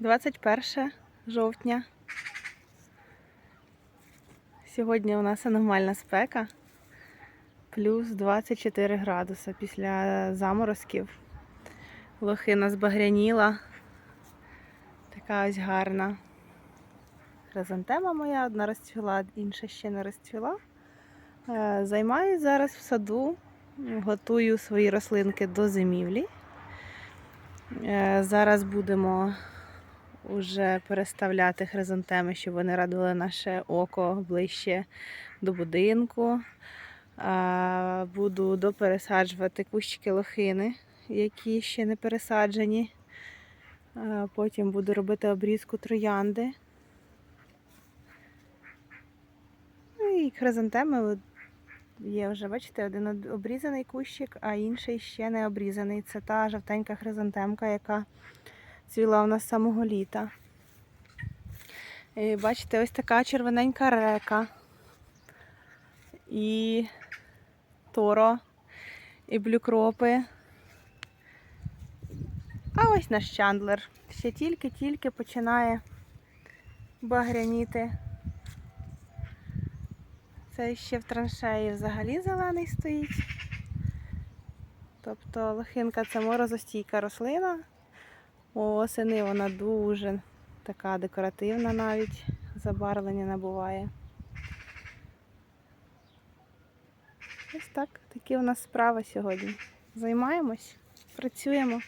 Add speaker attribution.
Speaker 1: 21 жовтня. Сьогодні у нас аномальна спека. Плюс 24 градуси після заморозків. Лохина збагряніла. Така ось гарна. Хризантема моя одна розцвіла, інша ще не розцвіла. Е, Займаюсь зараз в саду, готую свої рослинки до зимівлі. Е, Зараз будемо вже переставляти хризантеми, щоб вони радували наше око ближче до будинку. Буду допересаджувати кущики лохини, які ще не пересаджені. Потім буду робити обрізку троянди. Ну і хризантеми є вже, бачите, один обрізаний кущик, а інший ще не обрізаний. Це та жовтенька хризантемка, яка цвіла у нас з самого літа. І бачите, ось така червоненька река. І торо, і блюкропи. А ось наш чандлер. Ще тільки-тільки починає багряніти. Це ще в траншеї взагалі зелений стоїть. Тобто лохинка це морозостійка рослина. Осени вона дуже така декоративна навіть, забарвлення набуває. Ось так, такі у нас справи сьогодні. Займаємось, працюємо.